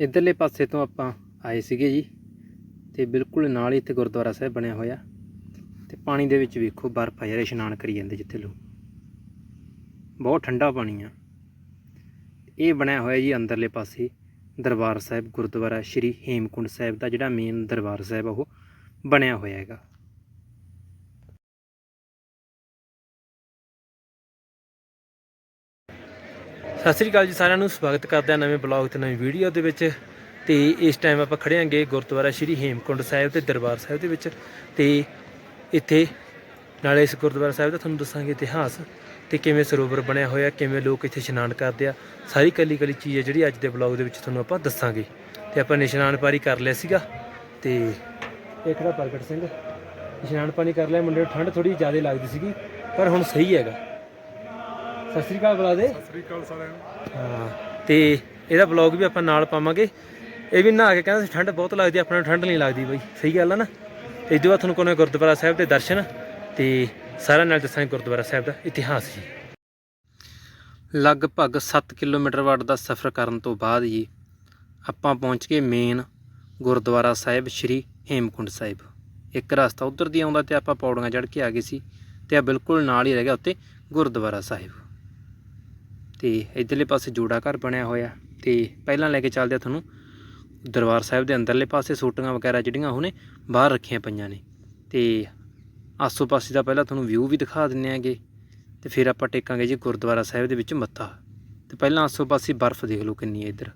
ਇਧਰਲੇ ਪਾਸੇ ਤੋਂ ਆਪਾਂ ਆਏ ਸੀਗੇ ਜੀ ਤੇ ਬਿਲਕੁਲ ਨਾਲ ਹੀ ਇੱਥੇ ਗੁਰਦੁਆਰਾ ਸਾਹਿਬ ਬਣਿਆ ਹੋਇਆ ਤੇ ਪਾਣੀ ਦੇ ਵਿੱਚ ਵੇਖੋ ਬਰਫ਼ ਆ ਯਾਰ, ਇਸ਼ਨਾਨ ਕਰੀ ਜਾਂਦੇ ਜਿੱਥੇ ਲੋਕ। ਬਹੁਤ ਠੰਡਾ ਪਾਣੀ ਆ। ਇਹ ਬਣਿਆ ਹੋਇਆ ਜੀ ਅੰਦਰਲੇ ਪਾਸੇ ਦਰਬਾਰ ਸਾਹਿਬ ਗੁਰਦੁਆਰਾ ਸ਼੍ਰੀ ਹੇਮਕੁੰਡ ਸਾਹਿਬ ਦਾ ਜਿਹੜਾ ਮੇਨ ਦਰਬਾਰ ਸਾਹਿਬ ਆ ਉਹ ਬਣਿਆ ਹੋਇਆ ਹੈਗਾ। ਸਤਿ ਸ੍ਰੀ ਅਕਾਲ ਜੀ ਸਾਰਿਆਂ ਨੂੰ, ਸਵਾਗਤ ਕਰਦੇ ਹਾਂ ਨਵੇਂ ਬਲੌਗ ਤੇ ਨਵੀਂ ਵੀਡੀਓ ਦੇ ਵਿੱਚ। ਤੇ ਇਸ ਟਾਈਮ ਆਪਾਂ ਖੜੇ ਹਾਂਗੇ ਗੁਰਦੁਆਰਾ ਸ਼੍ਰੀ ਹੇਮਕੁੰਡ ਸਾਹਿਬ ਤੇ ਦਰਬਾਰ ਸਾਹਿਬ ਦੇ ਵਿੱਚ। ਤੇ ਇੱਥੇ ਨਾਲੇ ਇਸ ਗੁਰਦੁਆਰਾ ਸਾਹਿਬ ਦਾ ਤੁਹਾਨੂੰ ਦੱਸਾਂਗੇ ਇਤਿਹਾਸ ਤੇ ਕਿਵੇਂ ਸਰੋਵਰ ਬਣਿਆ ਹੋਇਆ, ਕਿਵੇਂ ਲੋਕ ਇੱਥੇ ਇਸ਼ਨਾਨ ਕਰਦੇ ਆ। ਸਾਰੀ ਕੱਲੀ ਕੱਲੀ ਚੀਜ਼ ਹੈ ਜਿਹੜੀ ਅੱਜ ਦੇ ਬਲੌਗ ਦੇ ਵਿੱਚ ਤੁਹਾਨੂੰ ਆਪਾਂ ਦੱਸਾਂਗੇ। ਤੇ ਆਪਾਂ ਨਿਸ਼ਾਨ ਇਸ਼ਨਾਨ ਪਾਰੀ ਕਰ ਲਿਆ ਸੀਗਾ ਤੇ ਇਹ ਖੜਾ ਪ੍ਰਗਟ ਸਿੰਘ? ਇਸ਼ਨਾਨ ਪਾਣੀ ਕਰ ਲਿਆ, ਮੁੰਡੇ ਨੂੰ ਠੰਡ ਥੋੜੀ ਜ਼ਿਆਦਾ ਲੱਗਦੀ ਸੀਗੀ, ਪਰ ਹੁਣ ਸਹੀ ਹੈਗਾ। ਸਤਿ ਸ੍ਰੀ ਅਕਾਲ ਬੁਲਾ ਦੇ। ਸਤਿ ਸ੍ਰੀ ਅਕਾਲ ਸਾਰਿਆਂ ਨੂੰ। ਹਾਂ ਤੇ ਇਹਦਾ ਬਲੌਗ ਵੀ ਆਪਾਂ ਨਾਲ ਪਾਵਾਂਗੇ। ਇਹ ਵੀ ਨਹਾ ਕੇ ਕਹਿੰਦਾ ਸੀ ਠੰਡ ਬਹੁਤ ਲੱਗਦੀ ਆਪਾਂ ਨੂੰ ਠੰਡ ਨਹੀਂ ਲੱਗਦੀ ਬਈ। ਸਹੀ ਗੱਲ ਆ ਨਾ? ਇਸ ਤੋਂ ਬਾਅਦ ਤੁਹਾਨੂੰ ਕੋਨੇ ਗੁਰਦੁਆਰਾ ਸਾਹਿਬ ਦੇ ਦਰਸ਼ਨ ਤੇ ਸਾਰਾ ਨਾਲ ਦੱਸਾਂਗੇ ਗੁਰਦੁਆਰਾ ਸਾਹਿਬ ਦਾ ਇਤਿਹਾਸ ਜੀ। ਲਗਭਗ 7 ਕਿਲੋਮੀਟਰ ਵਾਟ ਦਾ ਸਫ਼ਰ ਕਰਨ ਤੋਂ ਬਾਅਦ ਜੀ ਆਪਾਂ ਪਹੁੰਚ ਗਏ ਮੇਨ ਗੁਰਦੁਆਰਾ ਸਾਹਿਬ ਸ਼੍ਰੀ ਹੇਮਕੁੰਡ ਸਾਹਿਬ। ਇੱਕ ਰਸਤਾ ਉਧਰ ਦੀ ਆਉਂਦਾ ਤੇ ਆਪਾਂ ਪੌੜੀਆਂ ਚੜ੍ਹ ਕੇ ਆ ਗਏ ਸੀ ਤੇ ਆ ਬਿਲਕੁਲ ਨਾਲ ਹੀ ਰਹਿ ਗਿਆ ਉੱਤੇ ਗੁਰਦੁਆਰਾ ਸਾਹਿਬ। ਤੇ ਇਧਰਲੇ ਪਾਸੇ ਜੋੜਾ ਘਰ ਬਣਿਆ ਹੋਇਆ। ਤੇ ਪਹਿਲਾਂ ਲੈ ਕੇ ਚੱਲਦੇ ਆ ਤੁਹਾਨੂੰ ਦਰਬਾਰ ਸਾਹਿਬ ਦੇ ਅੰਦਰਲੇ ਪਾਸੇ ਸੋਟੀਆਂ ਵਗੈਰਾ ਜਿਹੜੀਆਂ ਉਹਨੇ ਬਾਹਰ ਰੱਖੀਆਂ ਪਈਆਂ ਨੇ। ਤੇ ਆਸੋ ਪਾਸੇ ਦਾ ਪਹਿਲਾਂ ਤੁਹਾਨੂੰ ਵਿਊ ਵੀ ਦਿਖਾ ਦਿੰਨੇ ਆਂਗੇ ਤੇ ਫਿਰ ਆਪਾਂ ਟੇਕਾਂਗੇ ਜੀ ਗੁਰਦੁਆਰਾ ਸਾਹਿਬ ਦੇ ਵਿੱਚ ਮੱਥਾ। ਤੇ ਪਹਿਲਾਂ ਆਸੋ ਪਾਸੇ ਬਰਫ਼ ਦੇਖ ਲਓ ਕਿੰਨੀ ਹੈ ਇੱਧਰ।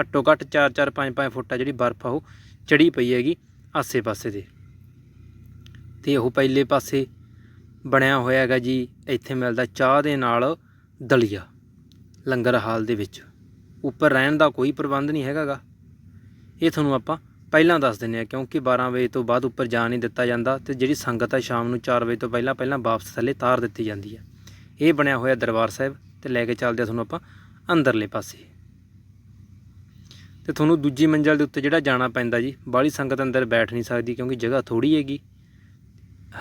ਘੱਟੋ ਘੱਟ 4-4 5-5 ਫੁੱਟ ਆ ਜਿਹੜੀ ਬਰਫ਼ ਆ ਉਹ ਚੜੀ ਪਈ ਹੈਗੀ ਆਸੇ ਪਾਸੇ ਦੇ। ਤੇ ਉਹ ਪਹਿਲੇ ਪਾਸੇ ਬਣਿਆ ਹੋਇਆ ਹੈਗਾ ਜੀ, ਇੱਥੇ ਮਿਲਦਾ ਚਾਹ ਦੇ ਨਾਲ ਦਲੀਆ, ਲੰਗਰ ਹਾਲ ਦੇ ਵਿੱਚ। ਉੱਪਰ ਰਹਿਣ ਦਾ ਕੋਈ ਪ੍ਰਬੰਧ ਨਹੀਂ ਹੈਗਾਗਾ। ਇਹ ਤੁਹਾਨੂੰ ਆਪਾਂ ਪਹਿਲਾਂ ਦੱਸ ਦਿੰਨੇ ਆ ਕਿਉਂਕਿ 12 ਵਜੇ ਤੋਂ ਬਾਅਦ ਉੱਪਰ ਜਾ ਨਹੀਂ ਦਿੱਤਾ ਜਾਂਦਾ ਤੇ ਜਿਹੜੀ ਸੰਗਤ ਆ ਸ਼ਾਮ ਨੂੰ 4 ਵਜੇ ਤੋਂ ਪਹਿਲਾਂ ਪਹਿਲਾਂ ਵਾਪਸ ਥੱਲੇ ਤਾਰ ਦਿੱਤੀ ਜਾਂਦੀ ਹੈ। ਇਹ ਬਣਿਆ ਹੋਇਆ ਦਰਬਾਰ ਸਾਹਿਬ ਤੇ ਲੈ ਕੇ ਚੱਲਦੇ ਆ ਤੁਹਾਨੂੰ ਆਪਾਂ ਅੰਦਰਲੇ ਪਾਸੇ। ਤੇ ਤੁਹਾਨੂੰ ਦੂਜੀ ਮੰਜ਼ਲ ਦੇ ਉੱਤੇ ਜਿਹੜਾ ਜਾਣਾ ਪੈਂਦਾ ਜੀ, ਬਾਹਲੀ ਸੰਗਤ ਅੰਦਰ ਬੈਠ ਨਹੀਂ ਸਕਦੀ ਕਿਉਂਕਿ ਜਗ੍ਹਾ ਥੋੜੀ ਹੈਗੀ।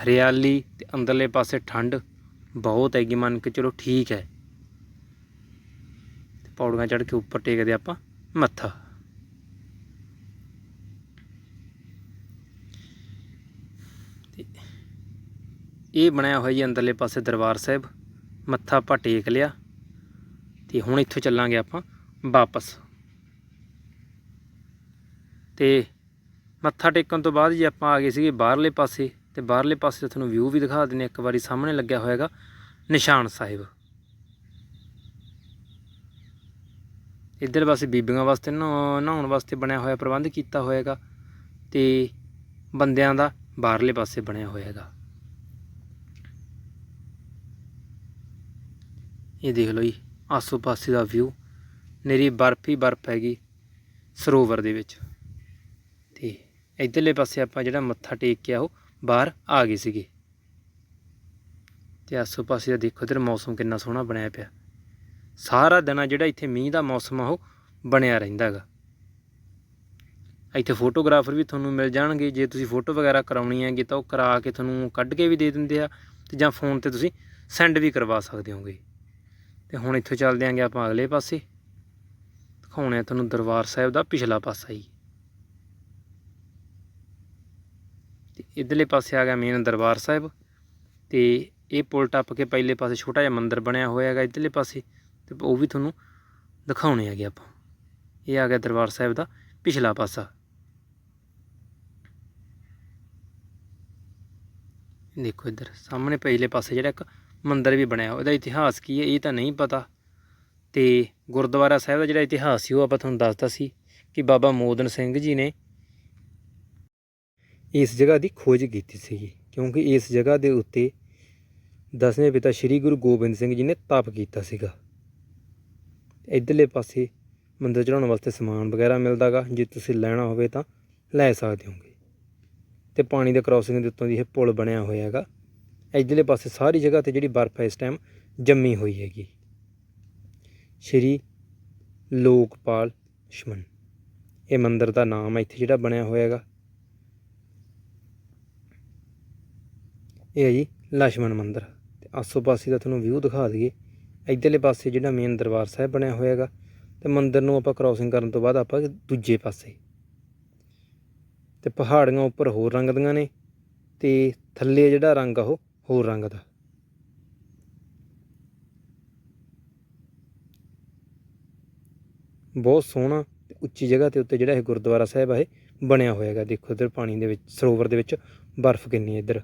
ਹਰਿਆਲੀ ਤੇ ਅੰਦਰਲੇ ਪਾਸੇ ਠੰਡ ਬਹੁਤ ਹੈਗੀ, ਮੰਨ ਕੇ ਚਲੋ ਠੀਕ ਹੈ। ਪੌੜੀਆਂ ਚੜ੍ਹ ਕੇ ਉੱਪਰ ਟੇਕਦੇ ਆਪਾਂ ਮੱਥਾ। ਤੇ ਇਹ ਬਣਿਆ ਹੋਇਆ ਜੀ ਅੰਦਰਲੇ ਪਾਸੇ ਦਰਬਾਰ ਸਾਹਿਬ। ਮੱਥਾ ਆਪਾਂ ਟੇਕ ਲਿਆ ਤੇ ਹੁਣ ਇੱਥੋਂ ਚੱਲਾਂਗੇ ਆਪਾਂ ਵਾਪਸ। ਤੇ ਮੱਥਾ ਟੇਕਣ ਤੋਂ ਬਾਅਦ ਜੀ ਆਪਾਂ ਆ ਗਏ ਸੀਗੇ ਬਾਹਰਲੇ ਪਾਸੇ ਤੇ ਬਾਹਰਲੇ ਪਾਸੇ ਤੁਹਾਨੂੰ ਵਿਊ ਵੀ ਦਿਖਾ ਦਿੰਨੇ ਇੱਕ ਵਾਰੀ ਸਾਹਮਣੇ ਲੱਗਿਆ ਹੋਏਗਾ ਨਿਸ਼ਾਨ ਸਾਹਿਬ। ਇੱਧਰ ਪਾਸੇ ਬੀਬੀਆਂ ਵਾਸਤੇ ਨਹਾ- ਨਹਾਉਣ ਵਾਸਤੇ ਬਣਿਆ ਹੋਇਆ ਪ੍ਰਬੰਧ ਕੀਤਾ ਹੋਏਗਾ ਤੇ ਬੰਦਿਆਂ ਦਾ ਬਾਹਰਲੇ ਪਾਸੇ ਬਣਿਆ ਹੋਏਗਾ ਇਹ ਦੇਖ ਲਓ ਜੀ ਆਸੂ ਪਾਸੇ ਦਾ ਵਿਊ ਨੇਰੀ ਬਰਫ ਹੀ ਬਰਫ ਹੈਗੀ ਸਰੋਵਰ ਦੇ ਵਿੱਚ। ਤੇ ਇਧਰਲੇ ਪਾਸੇ ਆਪਾਂ ਜਿਹੜਾ ਮੱਥਾ ਟੇਕ ਕੇ ਆ ਉਹ ਬਾਹਰ ਆ ਗਏ ਸੀਗੇ। ਤੇ ਆਸੂ ਪਾਸੇ ਦਾ ਦੇਖੋ ਇਧਰ ਮੌਸਮ ਕਿੰਨਾ ਸੋਹਣਾ ਬਣਿਆ ਪਿਆ। ਸਾਰਾ ਦਿਨ ਆ ਜਿਹੜਾ ਇੱਥੇ ਮੀਂਹ ਦਾ ਮੌਸਮ ਆ ਉਹ ਬਣਿਆ ਰਹਿੰਦਾ ਹੈਗਾ। ਇੱਥੇ ਫੋਟੋਗ੍ਰਾਫਰ ਵੀ ਤੁਹਾਨੂੰ ਮਿਲ ਜਾਣਗੇ। ਜੇ ਤੁਸੀਂ ਫੋਟੋ ਵਗੈਰਾ ਕਰਾਉਣੀ ਹੈਗੀ ਤਾਂ ਉਹ ਕਰਾ ਕੇ ਤੁਹਾਨੂੰ ਕੱਢ ਕੇ ਵੀ ਦੇ ਦਿੰਦੇ ਆ ਤੇ ਜਾਂ ਫੋਨ ਤੇ ਤੁਸੀਂ ਸੈਂਡ ਵੀ ਕਰਵਾ ਸਕਦੇ ਹੋਗੇ। ਤੇ ਹੁਣ ਇੱਥੋਂ ਚੱਲਦੇ ਆਂਗੇ ਆਪਾਂ ਅਗਲੇ ਪਾਸੇ। ਦਿਖਾਉਣੇ ਆ ਤੁਹਾਨੂੰ ਦਰਬਾਰ ਸਾਹਿਬ ਦਾ ਪਿਛਲਾ ਪਾਸਾ ਹੀ ਤੇ ਇਧਰਲੇ ਪਾਸੇ ਆ ਗਿਆ ਮੇਨ ਦਰਬਾਰ ਸਾਹਿਬ। ਤੇ ਇਹ ਪੁਲ ਟੱਪ ਕੇ ਪਹਿਲੇ ਪਾਸੇ ਛੋਟਾ ਜਿਹਾ ਮੰਦਿਰ ਬਣਿਆ ਹੋਇਆ ਹੈਗਾ ਇਧਰਲੇ ਪਾਸੇ। ਤੇ ਉਹ ਵੀ ਤੁਹਾਨੂੰ ਦਿਖਾਉਣੇ ਹੈਗੇ ਆਪਾਂ। ਇਹ ਆ ਗਿਆ ਦਰਬਾਰ ਸਾਹਿਬ ਦਾ ਪਿਛਲਾ ਪਾਸਾ। ਦੇਖੋ ਇੱਧਰ, ਸਾਹਮਣੇ ਪਿਛਲੇ ਪਾਸੇ ਜਿਹੜਾ ਇੱਕ ਮੰਦਿਰ ਵੀ ਬਣਿਆ ਉਹਦਾ ਇਤਿਹਾਸ ਕੀ ਹੈ ਇਹ ਤਾਂ ਨਹੀਂ ਪਤਾ। ਤੇ ਗੁਰਦੁਆਰਾ ਸਾਹਿਬ ਦਾ ਜਿਹੜਾ ਇਤਿਹਾਸ ਸੀ, ਉਹ ਆਪਾਂ ਤੁਹਾਨੂੰ ਦੱਸਦਾ ਸੀ ਕਿ ਬਾਬਾ ਮੋਦਨ ਸਿੰਘ ਜੀ ਨੇ ਇਸ ਜਗ੍ਹਾ ਦੀ ਖੋਜ ਕੀਤੀ ਸੀ ਕਿਉਂਕਿ ਇਸ ਜਗ੍ਹਾ ਦੇ ਉੱਤੇ ਦਸਵੇਂ ਪਿਤਾ ਸ੍ਰੀ ਗੁਰੂ ਗੋਬਿੰਦ ਸਿੰਘ ਜੀ ਨੇ ਤਪ ਕੀਤਾ ਸੀਗਾ। ਇਧਰਲੇ ਪਾਸੇ ਮੰਦਰ ਚੜਾਉਣ ਵਾਸਤੇ ਸਮਾਨ ਵਗੈਰਾ ਮਿਲਦਾਗਾ। ਜੇ ਤੁਸੀਂ ਲੈਣਾ ਹੋਵੇ ਤਾਂ ਲੈ ਸਕਦੇ ਹੋਗੇ। ਤੇ ਪਾਣੀ ਦੇ ਕ੍ਰਾਸਿੰਗ ਦੇ ਉੱਤੋਂ ਦੀ ਇਹ ਪੁਲ ਬਣਿਆ ਹੋਇਆ ਹੈਗਾ ਇਧਰਲੇ ਪਾਸੇ ਸਾਰੀ ਜਗ੍ਹਾ ਤੇ ਜਿਹੜੀ ਬਰਫ਼ ਹੈ ਇਸ ਟਾਈਮ ਜੰਮੀ ਹੋਈ ਹੈਗੀ। ਸ਼੍ਰੀ ਲੋਕਪਾਲ ਲਛਮਣ ਇਹ ਮੰਦਿਰ ਦਾ ਨਾਮ ਹੈ, ਇੱਥੇ ਜਿਹੜਾ ਬਣਿਆ ਹੋਇਆ ਹੈਗਾ ਇਹ ਹੈ ਜੀ ਲਛਮਣ ਮੰਦਿਰ। ਤੇ ਆਸੋ ਪਾਸੇ ਦਾ ਤੁਹਾਨੂੰ ਵਿਊ ਦਿਖਾ ਦਈਏ। ਇਧਰਲੇ ਪਾਸੇ ਜਿਹੜਾ ਮੇਨ ਦਰਬਾਰ ਸਾਹਿਬ ਬਣਿਆ ਹੋਇਆ ਹੈਗਾ ਤੇ ਮੰਦਿਰ ਨੂੰ ਆਪਾਂ ਕ੍ਰਾਸਿੰਗ ਕਰਨ ਤੋਂ ਬਾਅਦ ਆਪਾਂ ਦੂਜੇ ਪਾਸੇ। ਤੇ ਪਹਾੜੀਆਂ ਉੱਪਰ ਹੋਰ ਰੰਗ ਦੀਆਂ ਨੇ, ਤੇ ਥੱਲੇ ਜਿਹੜਾ ਰੰਗ ਆ ਉਹ ਹੋਰ ਰੰਗ ਦਾ। ਬਹੁਤ ਸੋਹਣਾ ਤੇ ਉੱਚੀ ਜਗ੍ਹਾ ਤੇ ਉੱਤੇ ਜਿਹੜਾ ਇਹ ਗੁਰਦੁਆਰਾ ਸਾਹਿਬ ਆ ਇਹ ਬਣਿਆ ਹੋਇਆ ਹੈਗਾ ਦੇਖੋ ਇੱਧਰ ਪਾਣੀ ਦੇ ਵਿੱਚ, ਸਰੋਵਰ ਦੇ ਵਿੱਚ ਬਰਫ਼ ਕਿੰਨੀ ਹੈ ਇੱਧਰ।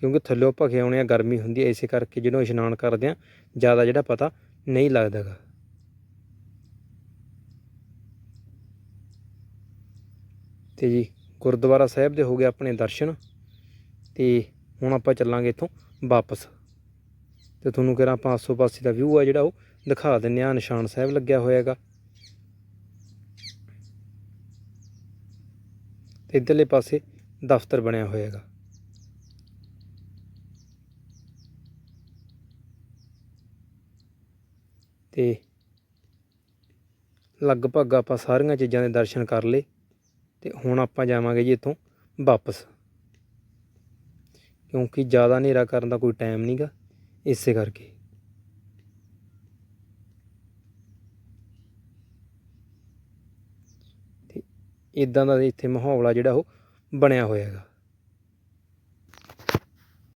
ਕਿਉਂਕਿ ਥੱਲੇ ਭਖੇ ਆਉਣੇ ਆ, ਗਰਮੀ ਹੁੰਦੀ ਹੈ ਇਸੇ ਕਰਕੇ ਜਦੋਂ ਇਸ਼ਨਾਨ ਕਰਦੇ ਆ, ਜ਼ਿਆਦਾ ਜਿਹੜਾ ਪਤਾ ਨਹੀਂ ਲੱਗਦਾਗਾ ਤੇ ਜੀ, ਗੁਰਦੁਆਰਾ ਸਾਹਿਬ ਦੇ ਹੋ ਗਏ ਆਪਣੇ ਦਰਸ਼ਨ। ਤੇ ਹੁਣ ਆਪਾਂ ਚੱਲਾਂਗੇ ਇੱਥੋਂ ਵਾਪਸ। ਤੇ ਤੁਹਾਨੂੰ ਕਿਹਾ ਆਪਾਂ ਆਸੋ ਪਾਸੇ ਦਾ ਵਿਊ ਆ ਜਿਹੜਾ ਉਹ ਦਿਖਾ ਦਿੰਨੇ ਆ, ਨਿਸ਼ਾਨ ਸਾਹਿਬ ਲੱਗਿਆ ਹੋਇਆ ਹੈਗਾ। ਤੇ ਇੱਧਰਲੇ ਪਾਸੇ ਦਫ਼ਤਰ ਬਣਿਆ ਹੋਇਆ ਤੇ ਲਗਭਗ ਆਪਾਂ ਸਾਰੀਆਂ ਚੀਜ਼ਾਂ ਦੇ ਦਰਸ਼ਨ ਕਰ ਲਏ ਤੇ ਹੁਣ ਆਪਾਂ ਜਾਵਾਂਗੇ ਜੀ ਇੱਥੋਂ ਵਾਪਸ। ਕਿਉਂਕਿ ਜ਼ਿਆਦਾ ਹਨੇਰਾ ਕਰਨ ਦਾ ਕੋਈ ਟਾਈਮ ਨਹੀਂਗਾ ਇਸੇ ਕਰਕੇ। ਤੇ ਇਦਾਂ ਦਾ ਇੱਥੇ ਮਾਹੌਲ ਆ ਜਿਹੜਾ ਉਹ ਬਣਿਆ ਹੋਇਆ ਹੈਗਾ।